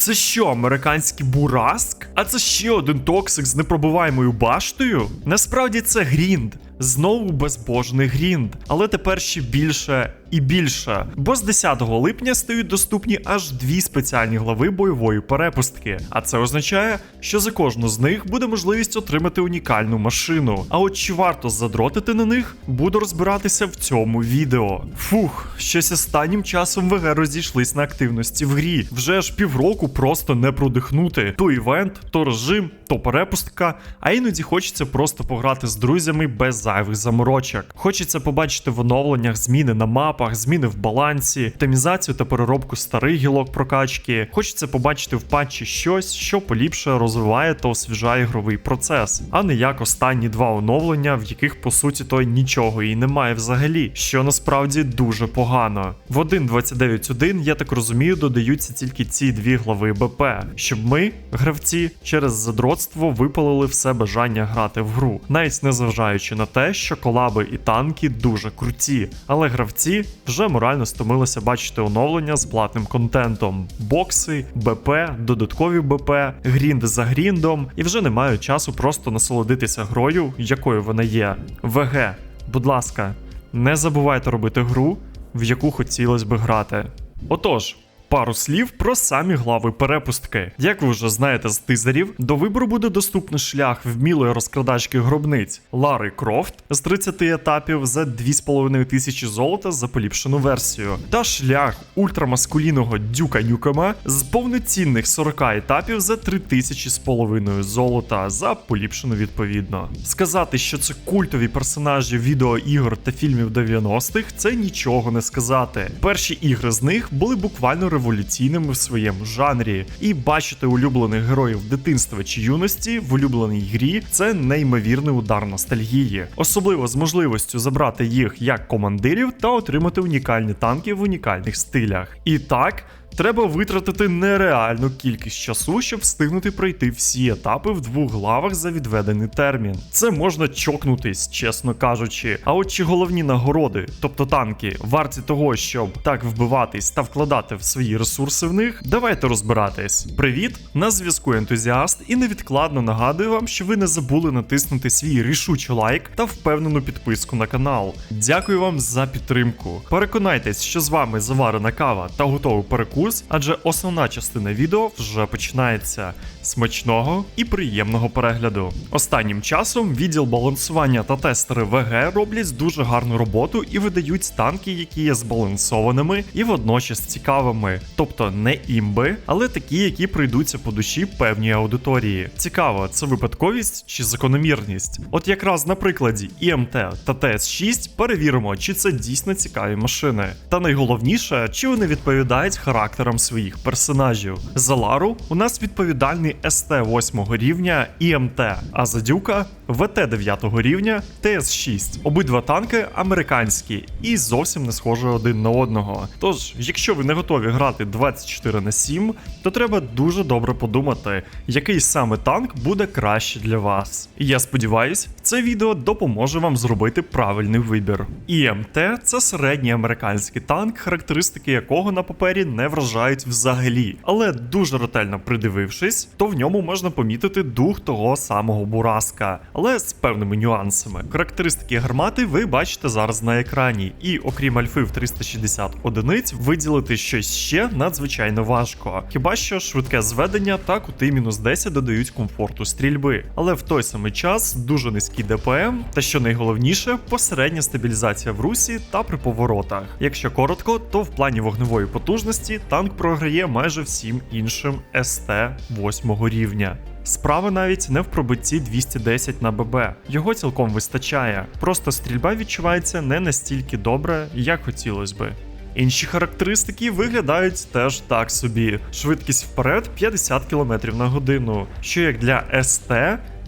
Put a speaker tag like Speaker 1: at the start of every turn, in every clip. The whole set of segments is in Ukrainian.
Speaker 1: Це що, американський бураск? А це ще один токсик з непробиваємою баштою? Насправді це грінд. Знову безбожний грінд, але тепер ще більше і більше. Бо з 10 липня стають доступні аж дві спеціальні глави бойової перепустки. А це означає, що за кожну з них буде можливість отримати унікальну машину. А от чи варто задротити на них, буду розбиратися в цьому відео. Фух, щось останнім часом ВГ розійшлись на активності в грі. Вже аж півроку просто не продихнути. То івент, то режим, то перепустка. А іноді хочеться просто пограти з друзями без зайвих заморочок. Хочеться побачити в оновленнях зміни на мапах, зміни в балансі, оптимізацію та переробку старих гілок прокачки. Хочеться побачити в патчі щось, що поліпше розвиває та освіжає ігровий процес, а не як останні два оновлення, в яких по суті то нічого і немає взагалі, що насправді дуже погано. В 1.29.1, я так розумію, додаються тільки ці дві глави БП, щоб ми, гравці, через задротство випалили все бажання грати в гру, навіть незважаючи на те, що колаби і танки дуже круті, але гравці вже морально стомилася бачити оновлення з платним контентом: бокси, БП, додаткові БП, грінд за гріндом, і вже не мають часу просто насолодитися грою, якою вона є. ВГ, будь ласка, не забувайте робити гру, в яку хотілося би грати. Отож. Пару слів про самі глави перепустки. Як ви вже знаєте з тизерів, до вибору буде доступний шлях вмілої розкрадачки гробниць Лари Крофт з 30 етапів за 2,5 тисячі золота за поліпшену версію, та шлях ультрамаскулінного Дюка Нюкема з повноцінних 40 етапів за 3 тисячі з половиною золота за поліпшену відповідно. Сказати, що це культові персонажі відеоігор та фільмів 90-х, це нічого не сказати. Перші ігри з них були буквально революційними в своєму жанрі, і бачити улюблених героїв дитинства чи юності в улюбленій грі це неймовірний удар ностальгії, особливо з можливістю забрати їх як командирів та отримати унікальні танки в унікальних стилях. І так. Треба витратити нереальну кількість часу, щоб встигнути пройти всі етапи в двох главах за відведений термін. Це можна чокнутись, чесно кажучи. А от чи головні нагороди, тобто танки, варті того, щоб так вбиватись та вкладати в свої ресурси в них, давайте розбиратись. Привіт! На зв'язку ентузіаст, і невідкладно нагадую вам, що ви не забули натиснути свій рішучий лайк та впевнену підписку на канал. Дякую вам за підтримку. Переконайтесь, що з вами заварена кава та готовий перекус, адже основна частина відео вже починається. Смачного і приємного перегляду. Останнім часом відділ балансування та тестери ВГ роблять дуже гарну роботу і видають танки, які є збалансованими і водночас цікавими, тобто не імби, але такі, які прийдуться по душі певній аудиторії. Цікаво, це випадковість чи закономірність? От якраз на прикладі ІМТ та ТС6 перевіримо, чи це дійсно цікаві машини. Та найголовніше, чи вони відповідають характерам своїх персонажів. За Лару у нас відповідальний СТ 8 рівня ІМТ, а за Дюка ВТ 9 рівня ТС6. Обидва танки американські і зовсім не схожі один на одного. Тож, якщо ви не готові грати 24 на 7, то треба дуже добре подумати, який саме танк буде краще для вас. І я сподіваюсь, це відео допоможе вам зробити правильний вибір. ІМТ це середній американський танк, характеристики якого на папері не вражають взагалі, але дуже ретельно придивившись, то в ньому можна помітити дух того самого Бураска, але з певними нюансами. Характеристики гармати ви бачите зараз на екрані, і окрім альфи в 360 одиниць, виділити щось ще надзвичайно важко. Хіба що швидке зведення та кути мінус 10 додають комфорту стрільби, але в той самий час дуже низький ДПМ, та що найголовніше, посередня стабілізація в русі та при поворотах. Якщо коротко, то в плані вогневої потужності танк програє майже всім іншим СТ 8 рівня. Справа навіть не в пробитті 210 на ББ. Його цілком вистачає. Просто стрільба відчувається не настільки добре, як хотілося би. Інші характеристики виглядають теж так собі: швидкість вперед 50 км на годину, що як для СТ.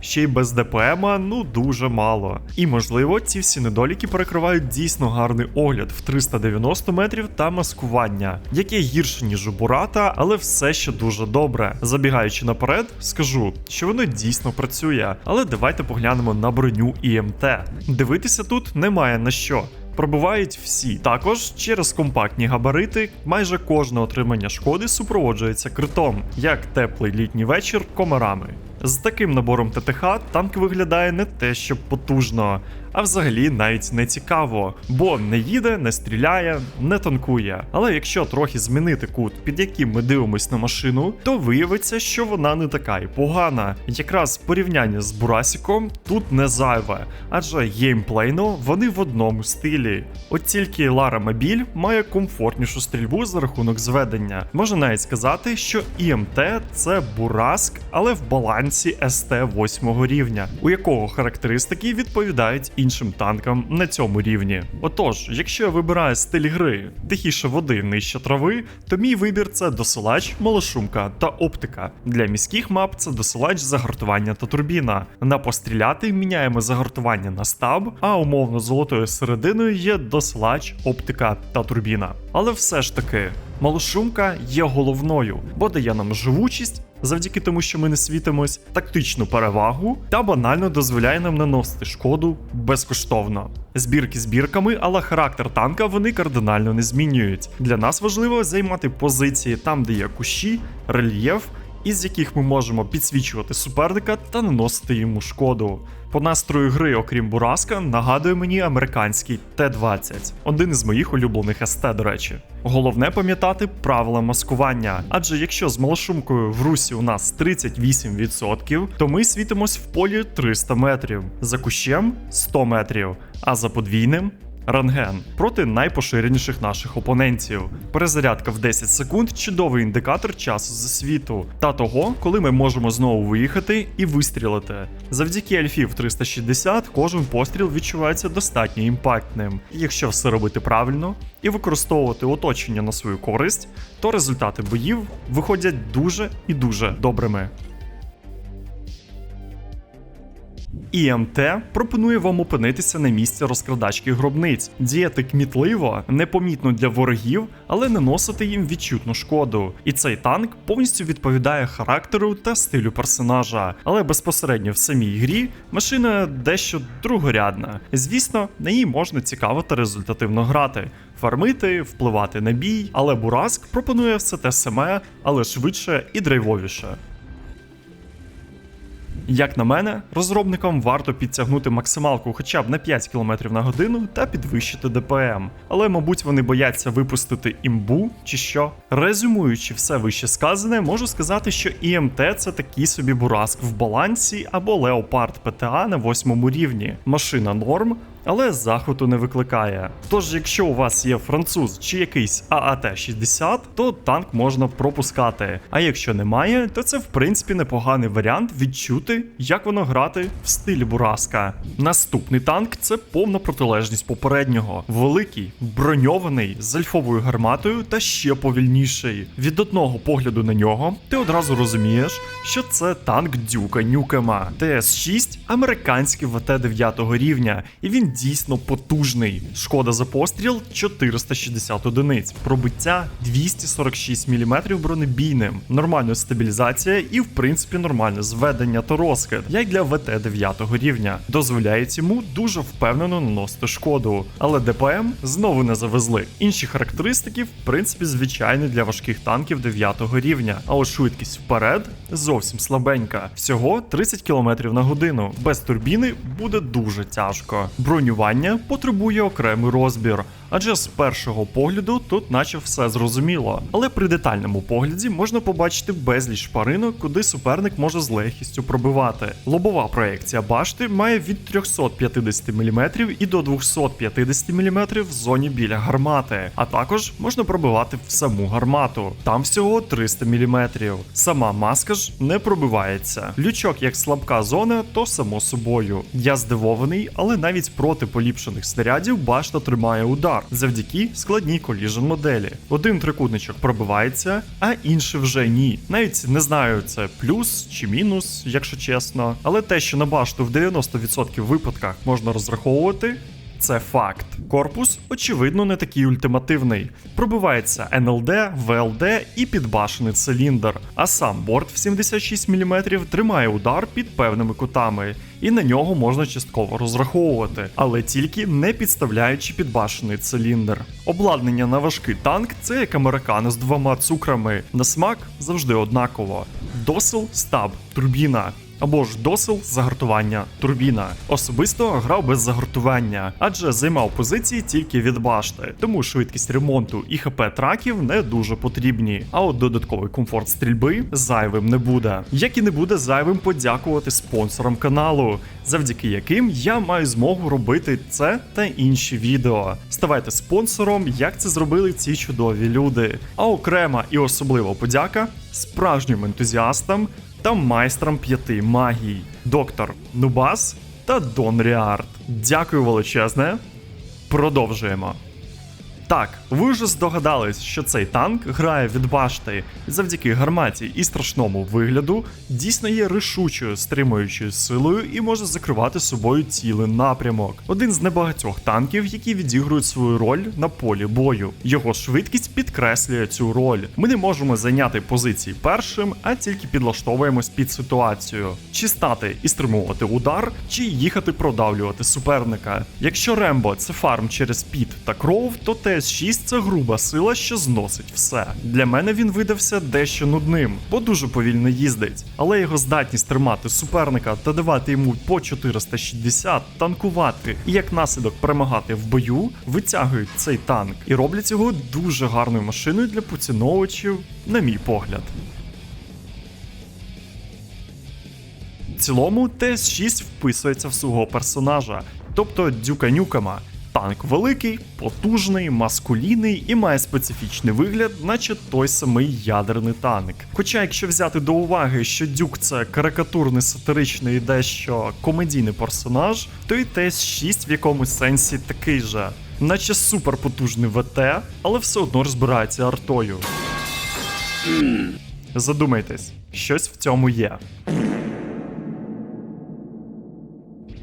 Speaker 1: Ще й без ДПМа, ну дуже мало. І можливо, ці всі недоліки перекривають дійсно гарний огляд в 390 метрів та маскування, яке гірше, ніж у Бурата, але все ще дуже добре. Забігаючи наперед, скажу, що воно дійсно працює. Але давайте поглянемо на броню ІМТ. Дивитися тут немає на що. пробивають всі. Також через компактні габарити майже кожне отримання шкоди супроводжується критом, як теплий літній вечір комарами. З таким набором ТТХ танк виглядає не те, що потужно, а взагалі навіть не цікаво, бо не їде, не стріляє, не танкує. Але якщо трохи змінити кут, під яким ми дивимось на машину, то виявиться, що вона не така і погана. Якраз порівняння з Бурасіком тут не зайве, адже геймплейно вони в одному стилі. От тільки Лара Мобіль має комфортнішу стрільбу за рахунок зведення. Можна навіть сказати, що ІМТ це Бураск, але в балансі СТ 8 рівня, у якого характеристики відповідають танкам на цьому рівні. Отож, якщо я вибираю стиль гри тихіше води, нижче трави, то мій вибір це досилач, малошумка та оптика. Для міських мап це досилач загартування та турбіна. На постріляти міняємо загартування на стаб, а умовно золотою серединою є досилач, оптика та турбіна. Але все ж таки. Малошумка є головною, бо дає нам живучість завдяки тому, що ми не світимось, тактичну перевагу та банально дозволяє нам наносити шкоду безкоштовно. Збірки збірками, але характер танка вони кардинально не змінюють. Для нас важливо займати позиції там, де є кущі, рельєф. Із яких ми можемо підсвічувати суперника та наносити йому шкоду. По настрою гри, окрім Бураска, нагадує мені американський Т-20, один із моїх улюблених СТ, до речі. Головне пам'ятати правила маскування, адже якщо з малошумкою в русі у нас 38%, то ми світимось в полі 300 метрів, за кущем 100 метрів, а за подвійним Ранген проти найпоширеніших наших опонентів. Перезарядка в 10 секунд чудовий індикатор часу засвіту та того, коли ми можемо знову виїхати і вистрілити. Завдяки альфів 360 кожен постріл відчувається достатньо імпактним. Якщо все робити правильно і використовувати оточення на свою користь, то результати боїв виходять дуже і дуже добрими. ІМТ пропонує вам опинитися на місці розкрадачки гробниць, діяти кмітливо, непомітно для ворогів, але наносити їм відчутну шкоду. І цей танк повністю відповідає характеру та стилю персонажа, але безпосередньо в самій грі машина дещо другорядна. Звісно, на ній можна цікаво та результативно грати. Фармити, впливати на бій, але Бураск пропонує все те саме, але швидше і драйвовіше. Як на мене, розробникам варто підтягнути максималку хоча б на 5 км на годину та підвищити ДПМ. Але, мабуть, вони бояться випустити імбу чи що. Резюмуючи все вище сказане, можу сказати, що ІМТ це такий собі бураск в балансі або Леопард ПТА на восьмому рівні. Машина норм, але захвату не викликає. Тож, якщо у вас є француз чи якийсь ААТ-60, то танк можна пропускати. А якщо немає, то це в принципі непоганий варіант відчути, як воно грати в стилі Бураска. Наступний танк це повна протилежність попереднього. Великий, броньований, з альфовою гарматою та ще повільніший. Від одного погляду на нього ти одразу розумієш, що це танк Дюка Нюкема. ТС-6 американський ВТ 9 рівня, і він дійсно потужний. Шкода за постріл 460 одиниць, пробиття 246 мм бронебійним, нормальна стабілізація і, в принципі, нормальне зведення та розкид, як для ВТ 9 рівня. Дозволяють йому дуже впевнено наносити шкоду. Але ДПМ знову не завезли. Інші характеристики, в принципі, звичайні для важких танків 9 рівня. А от швидкість вперед зовсім слабенька. Всього 30 км на годину. Без турбіни буде дуже тяжко. Бронювання потребує окремий розбір, адже з першого погляду тут наче все зрозуміло. Але при детальному погляді можна побачити безліч шпаринок, куди суперник може з легкістю пробивати. Лобова проекція башти має від 350 мм і до 250 мм в зоні біля гармати, а також можна пробивати в саму гармату. Там всього 300 мм. Сама маска ж не пробивається. Лючок як слабка зона, то само собою. Я здивований, але навіть проти поліпшених снарядів башта тримає удар завдяки складній коліжен моделі. Один трикутничок пробивається, а інший вже ні. Навіть не знаю, це плюс чи мінус, якщо чесно. Але те, що на башту в 90% випадках можна розраховувати. Це факт. Корпус, очевидно, не такий ультимативний. Пробивається НЛД, ВЛД і підбашений циліндр. А сам борт в 76 мм тримає удар під певними кутами, і на нього можна частково розраховувати, але тільки не підставляючи підбашений циліндр. Обладнання на важкий танк це як американо з двома цукрами. На смак завжди однаково. Досил, стаб, турбіна. Або ж досил загартування турбіна. Особисто грав без загартування, адже займав позиції тільки від башти, тому швидкість ремонту і хп траків не дуже потрібні. А от додатковий комфорт стрільби зайвим не буде. Як і не буде зайвим подякувати спонсорам каналу, завдяки яким я маю змогу робити це та інші відео. Ставайте спонсором, як це зробили ці чудові люди. А окрема і особлива подяка справжнім ентузіастам та майстрам п'яти магій, доктор Нубас та Дон Ріард. Дякую величезне. Продовжуємо. Так, ви вже здогадались, що цей танк грає від башти завдяки гарматі і страшному вигляду, дійсно є рішучою стримуючою силою і може закривати собою цілий напрямок. Один з небагатьох танків, які відігрують свою роль на полі бою. Його швидкість підкреслює цю роль. Ми не можемо зайняти позиції першим, а тільки підлаштовуємось під ситуацію: чи стати і стримувати удар, чи їхати продавлювати суперника. Якщо Рембо це фарм через піт та кров, то те ТС-6 це груба сила, що зносить все. Для мене він видався дещо нудним, бо дуже повільно їздить. Але його здатність тримати суперника та давати йому по 460, танкувати і як наслідок перемагати в бою, витягують цей танк і роблять його дуже гарною машиною для поціновувачів, на мій погляд. В цілому ТС-6 вписується в свого персонажа, тобто Дюка Нюкама. Танк великий, потужний, маскулінний і має специфічний вигляд, наче той самий ядерний танк. Хоча, якщо взяти до уваги, що Дюк це карикатурний сатиричний і дещо комедійний персонаж, то і ТС-6 в якомусь сенсі такий же, наче суперпотужний ВТ, але все одно розбирається артою. Задумайтесь, щось в цьому є.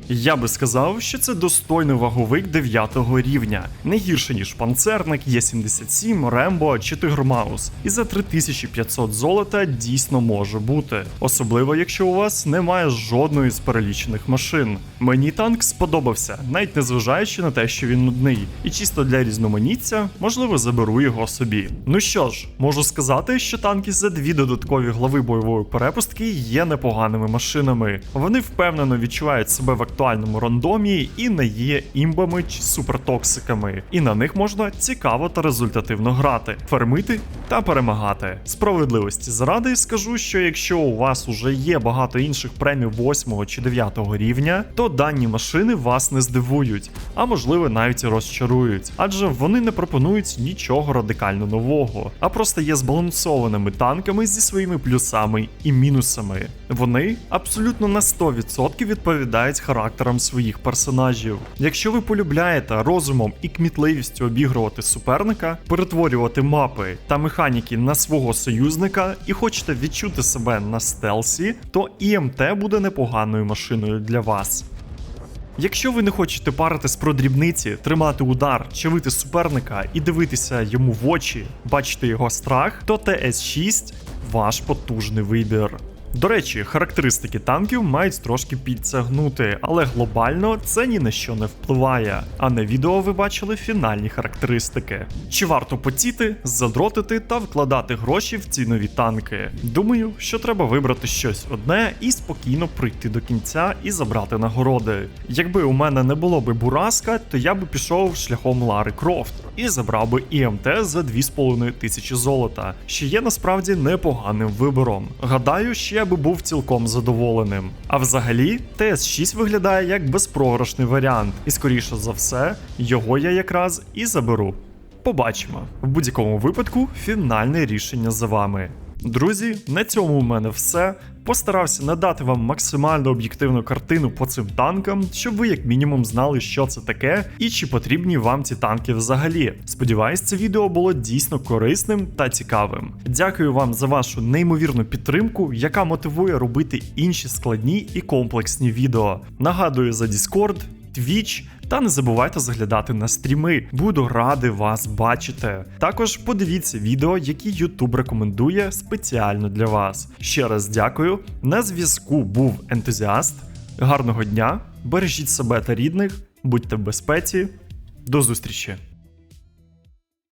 Speaker 1: Я би сказав, що це достойний ваговик 9 рівня, не гірше ніж панцерник, Є77, Рембо чи Тигрмаус. І за 3500 золота дійсно може бути, особливо якщо у вас немає жодної з перелічених машин. Мені танк сподобався, навіть незважаючи на те, що він нудний, і чисто для різноманіття, можливо, заберу його собі. Ну що ж, можу сказати, що танки за дві додаткові глави бойової перепустки є непоганими машинами. Вони впевнено відчувають себе в актуальному рандомі і не є імбами чи супертоксиками, і на них можна цікаво та результативно грати, фермити та перемагати. Справедливості заради скажу, що якщо у вас уже є багато інших премій 8 чи 9 рівня, то дані машини вас не здивують, а можливо навіть розчарують, адже вони не пропонують нічого радикально нового, а просто є збалансованими танками зі своїми плюсами і мінусами. Вони абсолютно на 100% відповідають характерам своїх персонажів. Якщо ви полюбляєте розумом і кмітливістю обігрувати суперника, перетворювати мапи та механіки на свого союзника і хочете відчути себе на стелсі, то ІМТ буде непоганою машиною для вас. Якщо ви не хочете паритись про дрібниці, тримати удар, чавити суперника і дивитися йому в очі, бачити його страх, то ТС-6 ваш потужний вибір. До речі, характеристики танків мають трошки підтягнути, але глобально це ні на що не впливає. А на відео ви бачили фінальні характеристики. Чи варто потіти, задротити та вкладати гроші в ці нові танки? Думаю, що треба вибрати щось одне і спокійно прийти до кінця і забрати нагороди. Якби у мене не було би бураска, то я би пішов шляхом Лари Крофт і забрав би ІМТ за 2,5 тисячі золота, що є насправді непоганим вибором. Гадаю, ще я би був цілком задоволеним. А взагалі, ТС6 виглядає як безпрограшний варіант, і скоріше за все, його я якраз і заберу. Побачимо. В будь-якому випадку фінальне рішення за вами. Друзі, на цьому у мене все. Постарався надати вам максимально об'єктивну картину по цим танкам, щоб ви як мінімум знали, що це таке і чи потрібні вам ці танки взагалі. Сподіваюсь, це відео було дійсно корисним та цікавим. Дякую вам за вашу неймовірну підтримку, яка мотивує робити інші складні і комплексні відео. Нагадую за Discord, Twitch та не забувайте заглядати на стріми. Буду радий вас бачити. Також подивіться відео, які YouTube рекомендує спеціально для вас. Ще раз дякую. На зв'язку був ентузіаст. Гарного дня, бережіть себе та рідних, будьте в безпеці. До зустрічі!